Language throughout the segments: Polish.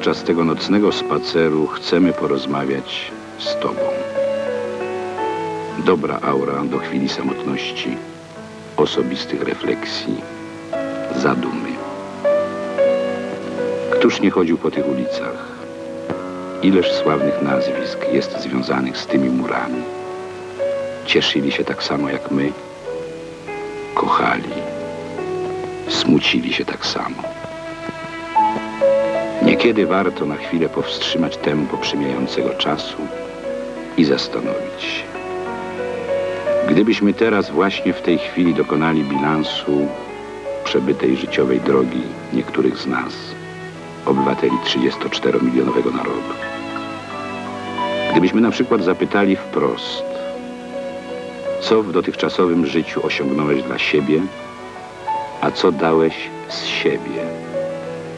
podczas tego nocnego spaceru chcemy porozmawiać z Tobą. Dobra aura do chwili samotności, osobistych refleksji, zadumy. Któż nie chodził po tych ulicach? Ileż sławnych nazwisk jest związanych z tymi murami. Cieszyli się tak samo jak my, kochali, smucili się tak samo. Niekiedy warto na chwilę powstrzymać tempo przemijającego czasu i zastanowić się. Gdybyśmy teraz właśnie w tej chwili dokonali bilansu przebytej życiowej drogi niektórych z nas, obywateli 34-milionowego narodu. Gdybyśmy na przykład zapytali wprost, co w dotychczasowym życiu osiągnąłeś dla siebie, a co dałeś z siebie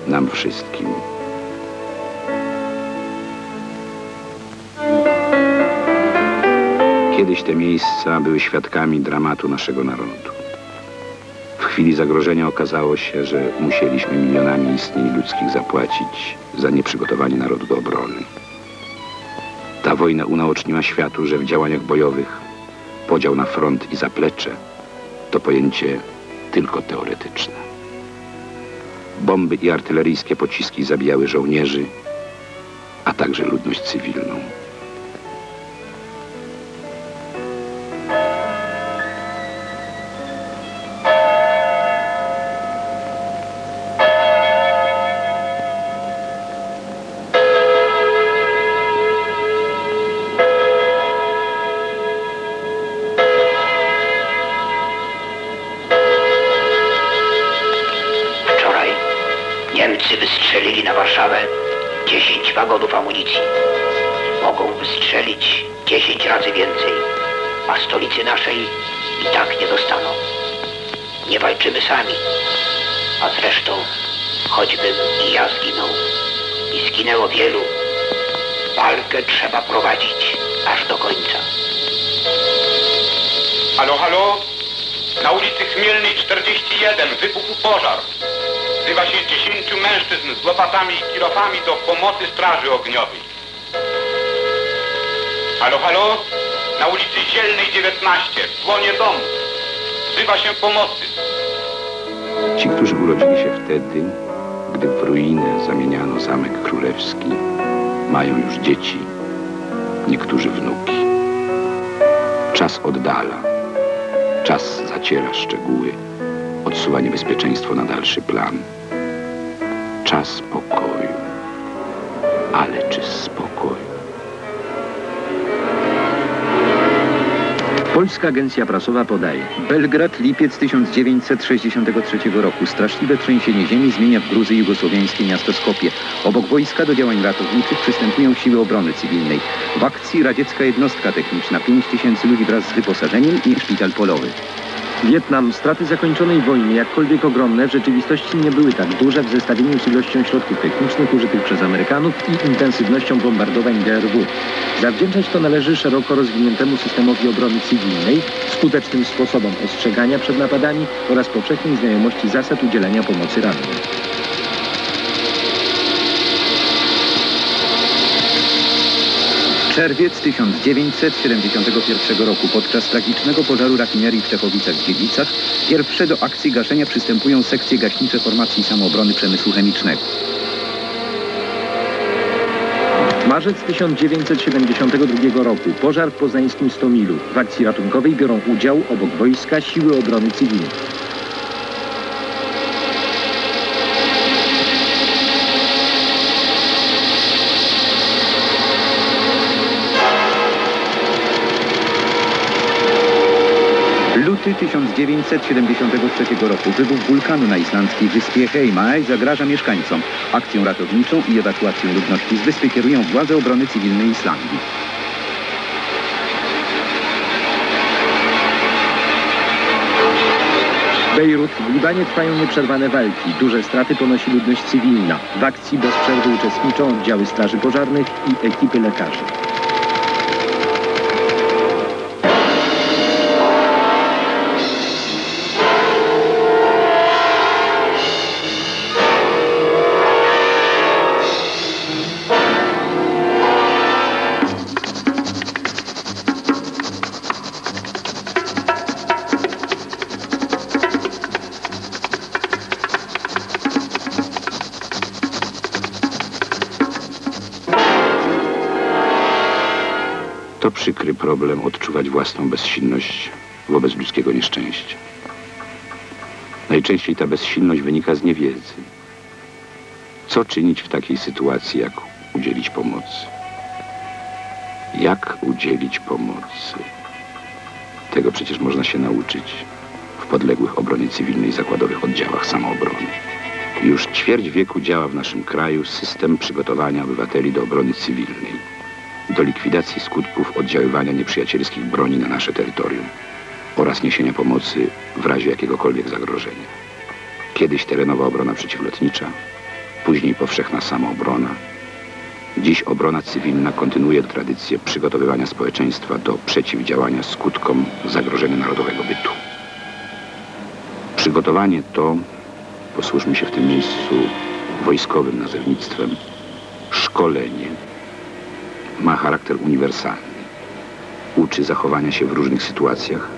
nam wszystkim. Kiedyś te miejsca były świadkami dramatu naszego narodu. W chwili zagrożenia okazało się, że musieliśmy milionami istnień ludzkich zapłacić za nieprzygotowanie narodu do obrony. Ta wojna unaoczniła światu, że w działaniach bojowych podział na front i zaplecze to pojęcie tylko teoretyczne. Bomby i artyleryjskie pociski zabijały żołnierzy, a także ludność cywilną. 10 wagonów amunicji. Mogą wystrzelić 10 razy więcej, a stolicy naszej i tak nie dostaną. Nie walczymy sami. A zresztą, choćbym i ja zginął, i zginęło wielu, walkę trzeba prowadzić aż do końca. Halo, halo? Na ulicy Chmielnej 41 wybuchł pożar. Wzywa się 10 mężczyzn z łopatami i kilofami do pomocy straży ogniowej. Halo, halo? Na ulicy Zielnej 19 płonie dom. Wzywa się pomocy. Ci, którzy urodzili się wtedy, gdy w ruinę zamieniano Zamek Królewski, mają już dzieci, niektórzy wnuki. Czas oddala, czas zaciera szczegóły, odsuwa niebezpieczeństwo na dalszy plan. Czas spokoju. Ale czy spokoju? Polska Agencja Prasowa podaje. Belgrad, lipiec 1963 roku. Straszliwe trzęsienie ziemi zmienia w Gruzji jugosłowiańskie miasto Skopie. Obok wojska do działań ratowniczych przystępują siły obrony cywilnej. W akcji radziecka jednostka techniczna, 5 tysięcy ludzi wraz z wyposażeniem i szpital polowy. Wietnam, straty zakończonej wojny, jakkolwiek ogromne, w rzeczywistości nie były tak duże w zestawieniu z ilością środków technicznych użytych przez Amerykanów i intensywnością bombardowań GRW. Zawdzięczać to należy szeroko rozwiniętemu systemowi obrony cywilnej, skutecznym sposobom ostrzegania przed napadami oraz powszechnej znajomości zasad udzielania pomocy rannym. Czerwiec 1971 roku. Podczas tragicznego pożaru rafinerii w Czechowicach-Dziedzicach pierwsze do akcji gaszenia przystępują sekcje gaśnicze formacji samoobrony przemysłu chemicznego. Marzec 1972 roku. Pożar w poznańskim Stomilu. W akcji ratunkowej biorą udział obok wojska siły obrony cywilnej. 1973 roku. Wybuch wulkanu na islandzkiej wyspie Heimaey zagraża mieszkańcom. Akcją ratowniczą i ewakuacją ludności z wyspy kierują władze obrony cywilnej Islandii. Bejrut. W Libanie trwają nieprzerwane walki. Duże straty ponosi ludność cywilna. W akcji bez przerwy uczestniczą oddziały straży pożarnych i ekipy lekarzy. Przykry problem odczuwać własną bezsilność wobec ludzkiego nieszczęścia. Najczęściej ta bezsilność wynika z niewiedzy. Co czynić w takiej sytuacji, jak udzielić pomocy? Jak udzielić pomocy? Tego przecież można się nauczyć w podległych obronie cywilnej zakładowych oddziałach samoobrony. Już ćwierć wieku działa w naszym kraju system przygotowania obywateli do obrony cywilnej, do likwidacji skutków oddziaływania nieprzyjacielskich broni na nasze terytorium oraz niesienia pomocy w razie jakiegokolwiek zagrożenia. Kiedyś terenowa obrona przeciwlotnicza, później powszechna samoobrona. Dziś obrona cywilna kontynuuje tradycję przygotowywania społeczeństwa do przeciwdziałania skutkom zagrożenia narodowego bytu. Przygotowanie to, posłużmy się w tym miejscu wojskowym nazewnictwem, szkolenie, ma charakter uniwersalny. Uczy zachowania się w różnych sytuacjach,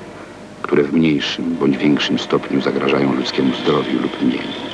które w mniejszym bądź większym stopniu zagrażają ludzkiemu zdrowiu lub mieniu.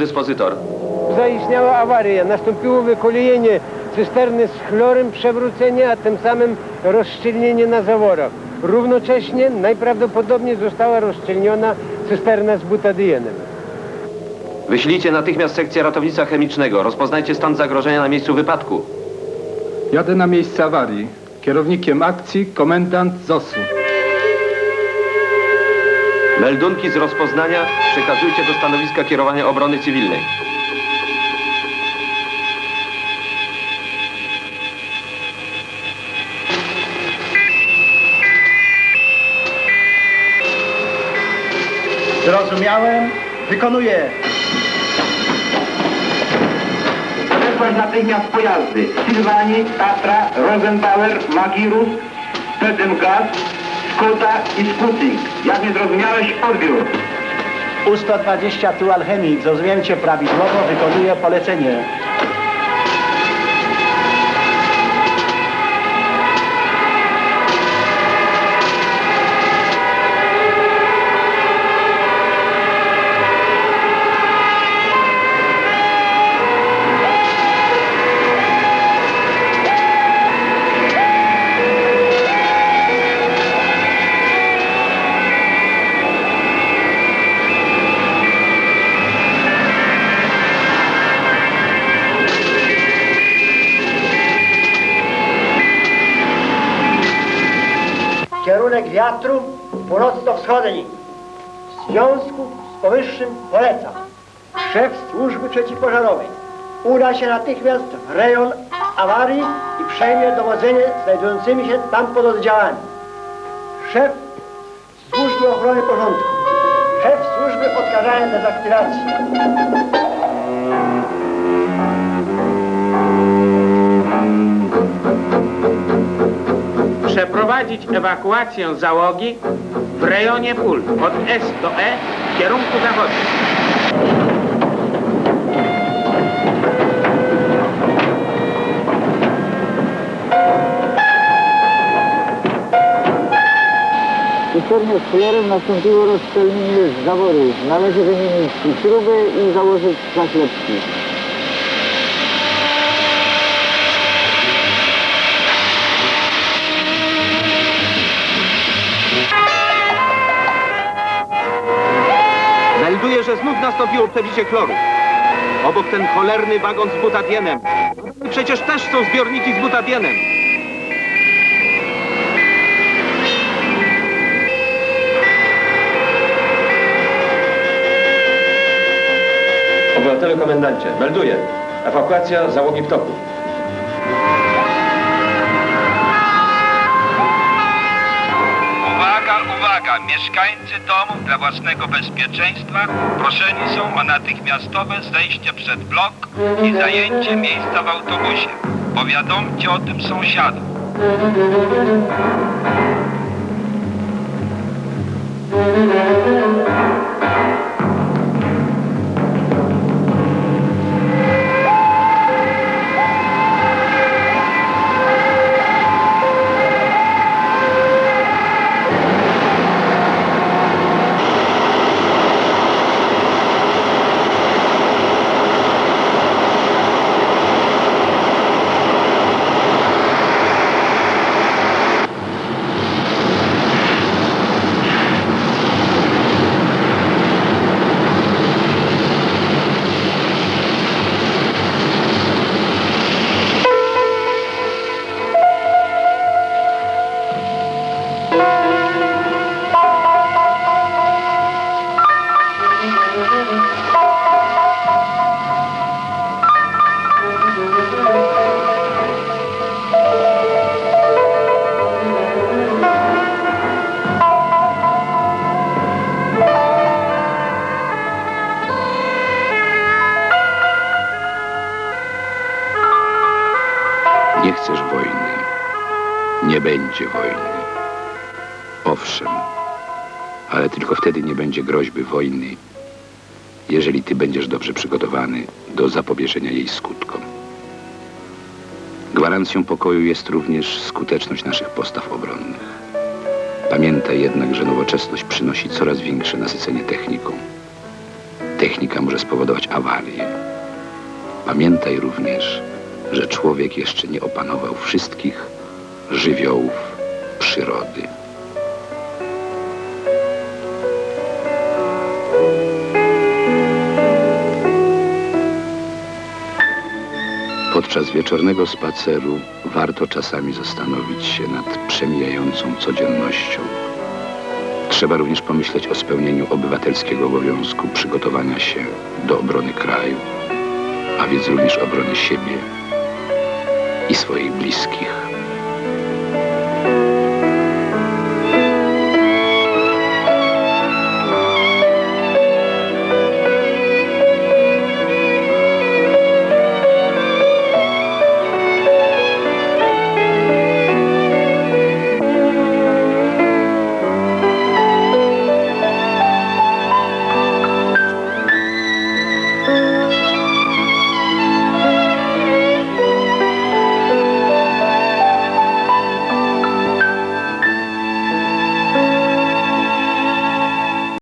Dyspozytor. Zaistniała awaria, nastąpiło wykolejenie cysterny z chlorem, przewrócenie, a tym samym rozszczelnienie na zaworach. Równocześnie najprawdopodobniej została rozszczelniona cysterna z butadienem. Wyślijcie natychmiast sekcję ratownictwa chemicznego. Rozpoznajcie stan zagrożenia na miejscu wypadku. Jadę na miejsce awarii. Kierownikiem akcji komendant ZOS-u. Meldunki z rozpoznania przekazujcie do stanowiska kierowania obrony cywilnej. Zrozumiałem. Wykonuję. Wezwać natychmiast pojazdy. Sylwani, Tatra, Rosenbauer, Magirus, Pedemgaz, Skota i Sputnik. Jak nie zrozumiałeś, odbiór. U-120 tu alchemik. Zrozumiałem cię prawidłowo. Wykonuję polecenie. Wiatru północno-wschodni. W związku z powyższym polecam. Szef służby przeciwpożarowej uda się natychmiast w rejon awarii i przejmie dowodzenie znajdującymi się tam pododdziałami. Szef służby ochrony porządku. Szef służby odkażania dezaktywacji. Przeprowadzić ewakuację załogi w rejonie pól od S do E w kierunku zachodnim. Cysternie z chlorem nastąpiło rozszczelnienie zaworu. Należy wymienić śruby i założyć zaślepki. Że znów nastąpiło przebicie chloru. Obok ten cholerny wagon z butadienem. Przecież też są zbiorniki z butadienem. Obywatele komendancie, melduję. Ewakuacja załogi w Mieszkańcy domów dla własnego bezpieczeństwa proszeni są o natychmiastowe zejście przed blok i zajęcie miejsca w autobusie. Powiadomcie o tym sąsiadów. Nie chcesz wojny. Nie będzie wojny. Owszem, ale tylko wtedy nie będzie groźby wojny, jeżeli ty będziesz dobrze przygotowany do zapobieżenia jej skutkom. Gwarancją pokoju jest również skuteczność naszych postaw obronnych. Pamiętaj jednak, że nowoczesność przynosi coraz większe nasycenie techniką. Technika może spowodować awarię. Pamiętaj również, że człowiek jeszcze nie opanował wszystkich żywiołów przyrody. Podczas wieczornego spaceru warto czasami zastanowić się nad przemijającą codziennością. Trzeba również pomyśleć o spełnieniu obywatelskiego obowiązku przygotowania się do obrony kraju, a więc również obrony siebie и своих близких.